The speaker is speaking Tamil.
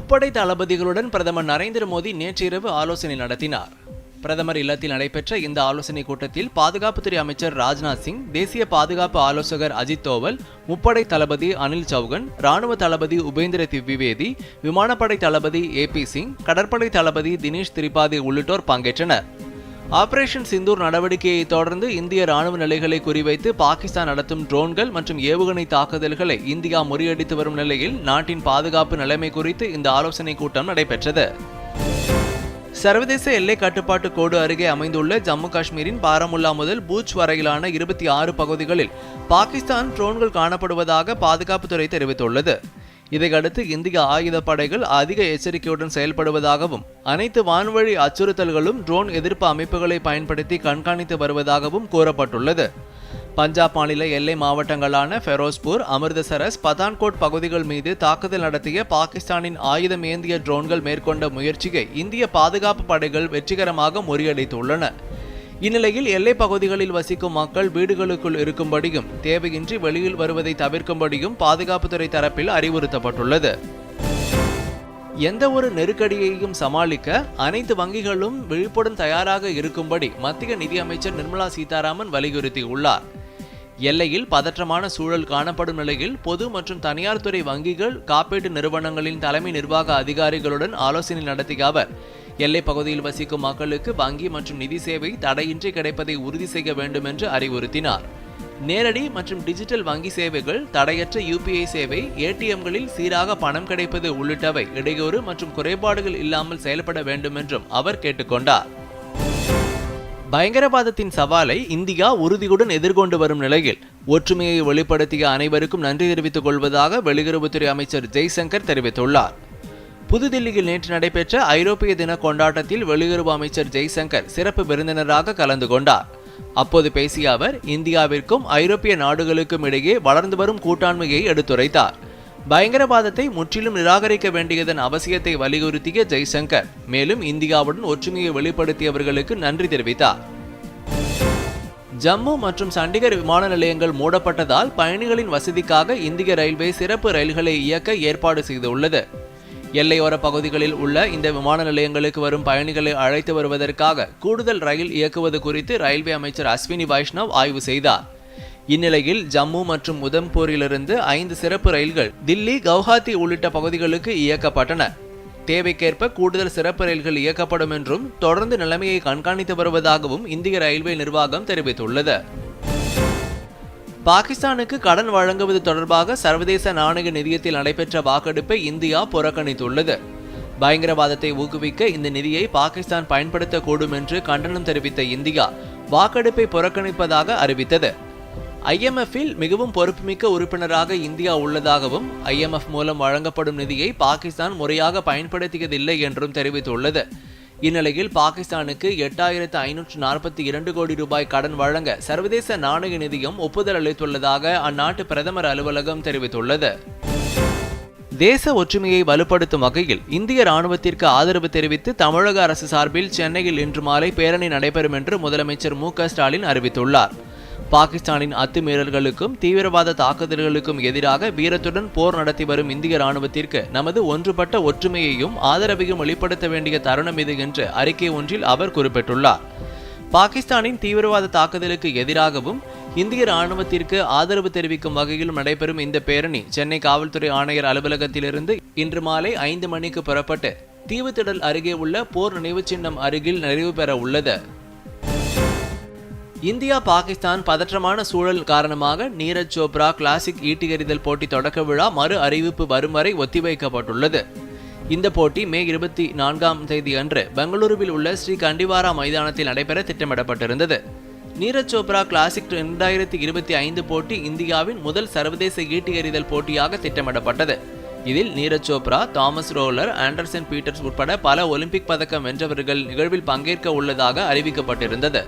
முப்படை தளபதிகளுடன் பிரதமர் நரேந்திர மோடி நேற்றிரவு ஆலோசனை நடத்தினார். பிரதமர் இல்லத்தில் நடைபெற்ற இந்த ஆலோசனை கூட்டத்தில் பாதுகாப்புத்துறை அமைச்சர் ராஜ்நாத் சிங் தேசிய பாதுகாப்பு ஆலோசகர் அஜித் தோவல் முப்படை தளபதி அனில் சௌகன் ராணுவ தளபதி உபேந்திர திவ்விவேதி விமானப்படை தளபதி ஏ பி சிங் கடற்படை தளபதி தினேஷ் திரிபாதி உள்ளிட்டோர் பங்கேற்றனர். ஆபரேஷன் சிந்தூர் நடவடிக்கையை தொடர்ந்து இந்திய ராணுவ நிலைகளை குறிவைத்து பாகிஸ்தான் நடத்தும் ட்ரோன்கள் மற்றும் ஏவுகணை தாக்குதல்களை இந்தியா முறியடித்து வரும் நிலையில் நாட்டின் பாதுகாப்பு நிலைமை குறித்து இந்த ஆலோசனை கூட்டம் நடைபெற்றது. சர்வதேச எல்லை கட்டுப்பாட்டு கோடு அருகே அமைந்துள்ள ஜம்மு காஷ்மீரின் பாரமுல்லா முதல் பூச் வரையிலான இருபத்தி ஆறு பகுதிகளில் பாகிஸ்தான் ட்ரோன்கள் காணப்படுவதாக பாதுகாப்புத்துறை தெரிவித்துள்ளது. இதையடுத்து இந்திய ஆயுத படைகள் அதிக எச்சரிக்கையுடன் செயல்படுவதாகவும் அனைத்து வான்வழி அச்சுறுத்தல்களும் ட்ரோன் எதிர்ப்பு அமைப்புகளை பயன்படுத்தி கண்காணித்து வருவதாகவும் கூறப்பட்டுள்ளது. பஞ்சாப் மாநில எல்லை மாவட்டங்களான ஃபெரோஸ்பூர் அமிர்தசரஸ் பதான்கோட் பகுதிகள் மீது தாக்குதல் நடத்திய பாகிஸ்தானின் ஆயுதம் ஏந்திய ட்ரோன்கள் மேற்கொண்ட முயற்சியை இந்திய பாதுகாப்பு படைகள் வெற்றிகரமாக முறியடித்துள்ளன. இந்நிலையில் எல்லைப் பகுதிகளில் வசிக்கும் மக்கள் வீடுகளுக்குள் இருக்கும்படியும் தேவையின்றி வெளியில் வருவதை தவிர்க்கும்படியும் பாதுகாப்புத்துறை தரப்பில் அறிவுறுத்தப்பட்டுள்ளது. எந்த ஒரு நெருக்கடியையும் சமாளிக்க அனைத்து வங்கிகளும் விழிப்புடன் தயாராக இருக்கும்படி மத்திய நிதியமைச்சர் நிர்மலா சீதாராமன் வலியுறுத்தியுள்ளார். எல்லையில் பதற்றமான சூழல் காணப்படும் நிலையில் பொது மற்றும் தனியார் துறை வங்கிகள் காப்பீட்டு நிறுவனங்களின் தலைமை நிர்வாக அதிகாரிகளுடன் ஆலோசனை நடத்திய அவர் எல்லைப் பகுதியில் வசிக்கும் மக்களுக்கு வங்கி மற்றும் நிதி சேவை தடையின்றி கிடைப்பதை உறுதி செய்ய வேண்டும் என்று அறிவுறுத்தினார். நேரடி மற்றும் டிஜிட்டல் வங்கி சேவைகள் தடையற்ற யூபிஐ சேவை ஏடிஎம்களில் சீராக பணம் கிடைப்பது உள்ளிட்டவை இடையூறு மற்றும் குறைபாடுகள் இல்லாமல் செயல்பட வேண்டும் என்றும் அவர் கேட்டுக்கொண்டார். பயங்கரவாதத்தின் சவாலை இந்தியா உறுதியுடன் எதிர்கொண்டு வரும் நிலையில் ஒற்றுமையை வெளிப்படுத்திய அனைவருக்கும் நன்றி தெரிவித்துக் கொள்வதாக வெளியுறவுத்துறை அமைச்சர் ஜெய்சங்கர் தெரிவித்துள்ளார். புதுதில்லியில் நேற்று நடைபெற்ற ஐரோப்பிய தின கொண்டாட்டத்தில் வெளியுறவு அமைச்சர் ஜெய்சங்கர் சிறப்பு விருந்தினராக கலந்து கொண்டார். அப்போது பேசிய அவர் இந்தியாவிற்கும் ஐரோப்பிய நாடுகளுக்கும் இடையே வளர்ந்து வரும் கூட்டாண்மையை எடுத்துரைத்தார். பயங்கரவாதத்தை முற்றிலும் நிராகரிக்க வேண்டியதன் அவசியத்தை வலியுறுத்திய ஜெய்சங்கர் மேலும் இந்தியாவுடன் ஒற்றுமையை வெளிப்படுத்தியவர்களுக்கு நன்றி தெரிவித்தார். ஜம்மு மற்றும் சண்டிகர் விமான நிலையங்கள் மூடப்பட்டதால் பயணிகளின் வசதிக்காக இந்திய ரயில்வே சிறப்பு ரயில்களை இயக்க ஏற்பாடு செய்துள்ளது. எல்லையோர பகுதிகளில் உள்ள இந்த விமான நிலையங்களுக்கு வரும் பயணிகளை அழைத்து வருவதற்காக கூடுதல் ரயில் இயக்குவது குறித்து ரயில்வே அமைச்சர் அஸ்வினி வைஷ்ணவ் ஆய்வு செய்தார். இந்நிலையில் ஜம்மு மற்றும் உதம்பூரிலிருந்து ஐந்து சிறப்பு ரயில்கள் தில்லி கவுஹாத்தி உள்ளிட்ட பகுதிகளுக்கு இயக்கப்பட்டன. தேவைக்கேற்ப கூடுதல் சிறப்பு ரயில்கள் இயக்கப்படும் என்றும் தொடர்ந்து நிலைமையை கண்காணித்து வருவதாகவும் இந்திய ரயில்வே நிர்வாகம் தெரிவித்துள்ளது. பாகிஸ்தானுக்கு கடன் வழங்குவது தொடர்பாக சர்வதேச நாணய நிதியத்தில் நடைபெற்ற வாக்கெடுப்பை இந்தியா புறக்கணித்துள்ளது. பயங்கரவாதத்தை ஊக்குவிக்க இந்த நிதியை பாகிஸ்தான் பயன்படுத்தக்கூடும் என்று கண்டனம் தெரிவித்த இந்தியா வாக்கெடுப்பை புறக்கணிப்பதாக அறிவித்தது. ஐஎம்எஃப்பில் மிகவும் பொறுப்புமிக்க உறுப்பினராக இந்தியா உள்ளதாகவும் ஐஎம்எஃப் மூலம் வழங்கப்படும் நிதியை பாகிஸ்தான் முறையாக பயன்படுத்தியதில்லை என்றும் தெரிவித்துள்ளது. இந்நிலையில் பாகிஸ்தானுக்கு எட்டாயிரத்து ஐநூற்று நாற்பத்தி இரண்டு கோடி ரூபாய் கடன் வழங்க சர்வதேச நாணய நிதியம் ஒப்புதல் அளித்துள்ளதாக அந்நாட்டு பிரதமர் அலுவலகம் தெரிவித்துள்ளது. தேச ஒற்றுமையை வலுப்படுத்தும் வகையில் இந்திய ராணுவத்திற்கு ஆதரவு தெரிவித்து தமிழக அரசு சார்பில் சென்னையில் இன்று மாலை பேரணி நடைபெறும் என்று முதலமைச்சர் மு ஸ்டாலின் அறிவித்துள்ளார். பாகிஸ்தானின் அத்துமீறல்களுக்கும் தீவிரவாத தாக்குதல்களுக்கும் எதிராக வீரத்துடன் போர் நடத்தி வரும் இந்திய ராணுவத்திற்கு நமது ஒன்றுபட்ட ஒற்றுமையையும் ஆதரவையும் வெளிப்படுத்த வேண்டிய தருணம் இது என்று அறிக்கை ஒன்றில் அவர் குறிப்பிட்டுள்ளார். பாகிஸ்தானின் தீவிரவாத தாக்குதலுக்கு எதிராகவும் இந்திய ராணுவத்திற்கு ஆதரவு தெரிவிக்கும் வகையிலும் நடைபெறும் இந்த பேரணி சென்னை காவல்துறை ஆணையர் அலுவலகத்திலிருந்து இன்று மாலை ஐந்து மணிக்கு புறப்பட்டு தீவுத்திடல் அருகே உள்ள போர் நினைவு சின்னம் அருகில் நிறைவு பெற உள்ளது. இந்தியா பாகிஸ்தான் பதற்றமான சூழல் காரணமாக நீரஜ் சோப்ரா கிளாசிக் ஈட்டி எறிதல் போட்டி தொடக்க விழா மறு அறிவிப்பு வரும் வரை ஒத்திவைக்கப்பட்டுள்ளது. இந்த போட்டி மே இருபத்தி நான்காம் தேதி அன்று பெங்களூருவில் உள்ள ஸ்ரீ கண்டிவாரா மைதானத்தில் நடைபெற திட்டமிடப்பட்டிருந்தது. நீரஜ் சோப்ரா கிளாசிக் இரண்டாயிரத்தி இருபத்தி ஐந்து போட்டி இந்தியாவின் முதல் சர்வதேச ஈட்டி எறிதல் போட்டியாக திட்டமிடப்பட்டது. இதில் Neeraj Chopra Thomas Rohler Anderson Peters உட்பட பல ஒலிம்பிக் பதக்கம் வென்றவர்கள் நிகழ்வில் பங்கேற்க உள்ளதாக அறிவிக்கப்பட்டிருந்தது.